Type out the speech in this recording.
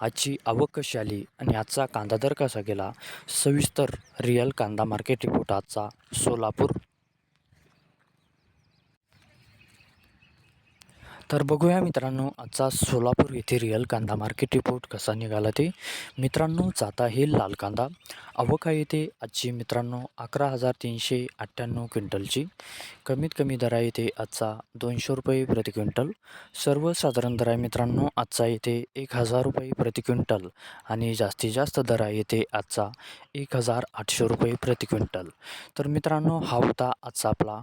आजची आवक कशी आली आणि आजचा कांदा दर कसा गेला? सविस्तर रिअल कांदा मार्केट रिपोर्ट आजचा सोलापूर. तर बघूया मित्रांनो आजचा सोलापूर येथे रिअल कांदा मार्केट रिपोर्ट कसा निघाला ते. मित्रांनो जाता हे लाल कांदा. अवका येते आजची मित्रांनो अकरा हजार तीनशे अठ्ठ्याण्णव क्विंटलची. कमीत कमी दरा येथे येते आजचा दोनशे रुपये प्रति क्विंटल. सर्वसाधारण दर आहे मित्रांनो आजचा येते एक हजार रुपये प्रति क्विंटल. आणि जास्तीत जास्त दर आहे येते आजचा एक हजार आठशे रुपये प्रति क्विंटल. तर मित्रांनो हा होता आजचा आपला